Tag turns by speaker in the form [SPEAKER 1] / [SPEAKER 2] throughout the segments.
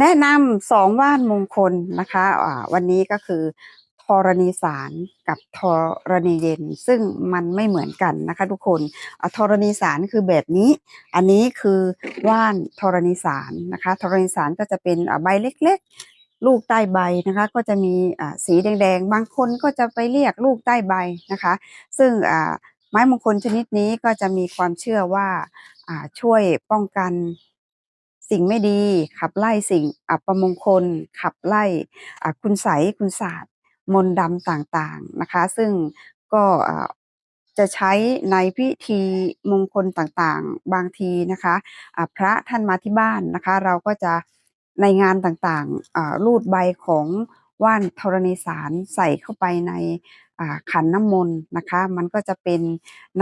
[SPEAKER 1] แนะนำสองว่านมงคลนะคะอ่าวันนี้ก็คือธรณีสารกับธรณีเย็น ซึ่งมันไม่เหมือนกันนะคะทุกคนอ่าธรณีสารคือแบบนี้ อันนี้คือว่านธรณีสารนะคะธรณีสารก็จะเป็นใบเล็กๆ ลูกใต้ใบนะคะ ก็จะมีสีแดงๆ บางคนก็จะไปเรียกลูกใต้ใบนะคะ ซึ่งไม้มงคลชนิดนี้ก็จะมีความเชื่อว่าช่วยป้องกัน สิ่งไม่ดี ขับไล่สิ่งอัปมงคล ขับไล่คุณไสคุณศาสตร์ มนดำต่างๆนะคะ ซึ่งก็จะใช้ในพิธีมงคลต่างๆ บางทีนะคะอ่าพระท่านมาที่บ้านนะคะ เราก็จะในงานต่างๆรูดใบของว่านธรณีสารใส่เข้าไปใน ขันน้ำมนต์นะคะ มันก็จะเป็น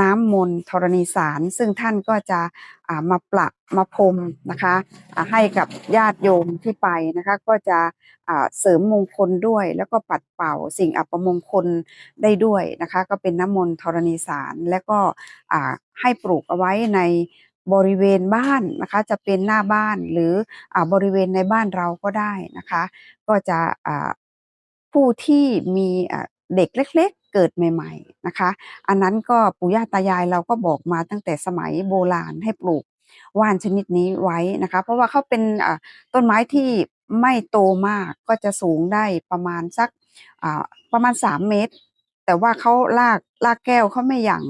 [SPEAKER 1] น้ำมนต์ธรณีสาร ซึ่งท่านก็จะมาประมาพรมนะคะให้กับญาติโยมที่ไปนะคะ ก็จะเสริมมงคลด้วย แล้วก็ปัดเป่าสิ่งอัปมงคลได้ด้วยนะคะ ก็เป็นน้ำมนต์ธรณีสาร และก็ให้ปลูกเอาไว้ในบริเวณบ้านนะคะ จะเป็นหน้าบ้านหรืออบริเวณในบ้านเราก็ได้นะคะ ก็จะผู้ที่มี เด็กเล็กๆ เกิดใหม่ ๆนะคะ อันนั้นก็ปู่ย่าตายายเราก็บอกมาตั้งแต่สมัยโบราณให้ปลูกว่านชนิดนี้ไว้นะคะ เพราะว่าเขาเป็นต้นไม้ที่ไม่โตมากก็จะสูงได้ประมาณสักประมาณ 3 เมตร แต่ว่าเขารากรากแก้วเขาไม่หยั่ง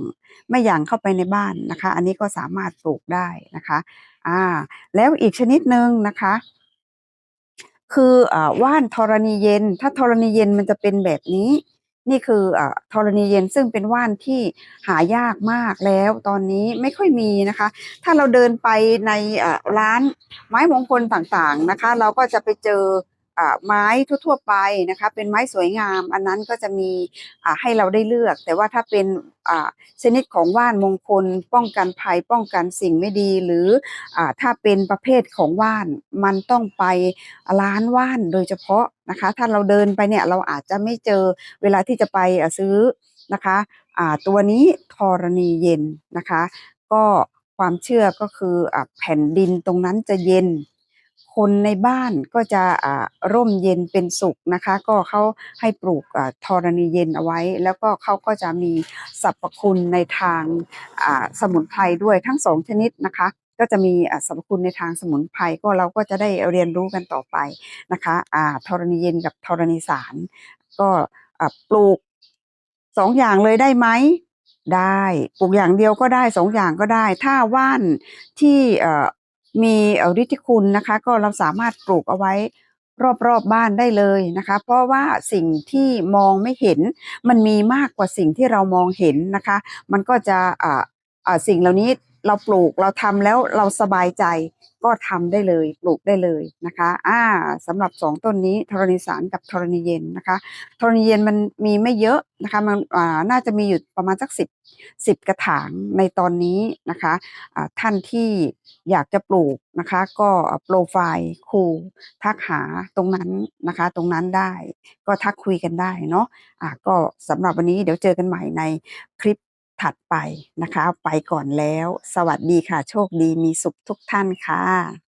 [SPEAKER 1] ไม่หยั่งเข้าไปในบ้านนะคะ อันนี้ก็สามารถปลูกได้นะคะอ่าแล้วอีกชนิดหนึ่งนะคะ คืออ่าว่านธรณีเย็น ถ้าธรณีเย็นมันจะเป็นแบบนี้ นี่คืออธรณีเย็นซึ่งเป็นว่านที่หายากมากแล้วตอนนี้ไม่ค่อยมีนะคะ ถ้าเราเดินไปในร้านไม้มงคลต่างๆนะคะ เราก็จะไปเจอ ไม้ทั่วๆไปนะคะเป็นไม้สวยงาม อันนั้นก็จะมีให้เราได้เลือก แต่ว่าถ้าเป็นชนิดของว่านมงคล ป้องกันภัยป้องกันสิ่งไม่ดี หรืออถ้าเป็นประเภทของว่านมันต้องไปร้านว่านโดยเฉพาะนะคะ ถ้าเราเดินไปเนี่ยเราอาจจะไม่เจอเวลาที่จะไปะซื้อนะคะตัวนี้ธรณีเย็นนะคะ ก็ความเชื่อก็คืออแผ่นดินตรงนั้นจะเย็น คนในบ้านก็จะร่มเย็นเป็นสุขนะคะ ก็เขาให้ปลูกอ่าธรณีเย็นเอาไว้ แล้วก็เขาก็จะมีสรรพคุณในทางสมุนไพรด้วยทั้งสองชนิดนะคะก็จะมีสรรพคุณในทางสมุนไพรก็เราก็จะได้เรียนรู้กันต่อไปนะคะอ่าธรณีเย็นกับธรณีสาร ก็ปลูกสองอย่างเลยได้ไหมได้ปลูกอย่างเดียวก็ได้สองอย่างก็ได้ ถ้าว่านที่เมีเอ่อฤทธิคุณนะคะก็เราสามารถปลูกเอาไว้รอบๆบบ้านได้เลยนะคะ เพราะว่าสิ่งที่มองไม่เห็น มันมีมากกว่าสิ่งที่เรามองเห็นนะคะ มันก็จะอ่าอ่าสิ่งเหล่านี้ เราปลูกเราทำแล้วเราสบายใจก็ทำได้เลยปลูกได้เลยนะคะอ่าสำหรับสองต้นนี้ธรณีสารกับธรณีเย็นนะคะธรณีเย็นมันมีไม่เยอะนะคะมันอ่าน่าจะมีอยู่ประมาณสักสิบสิบกระถางในตอนนี้นะคะอ่าท่านที่อยากจะปลูกนะคะก็โปรไฟล์ครูทักหาตรงนั้นนะคะตรงนั้นได้ก็ทักคุยกันได้เนาะอ่าก็สำหรับวันนี้เดี๋ยวเจอกันใหม่ในคลิป ถัดไปนะคะ ไปก่อนแล้ว สวัสดีค่ะ โชคดีมีสุขทุกท่านค่ะ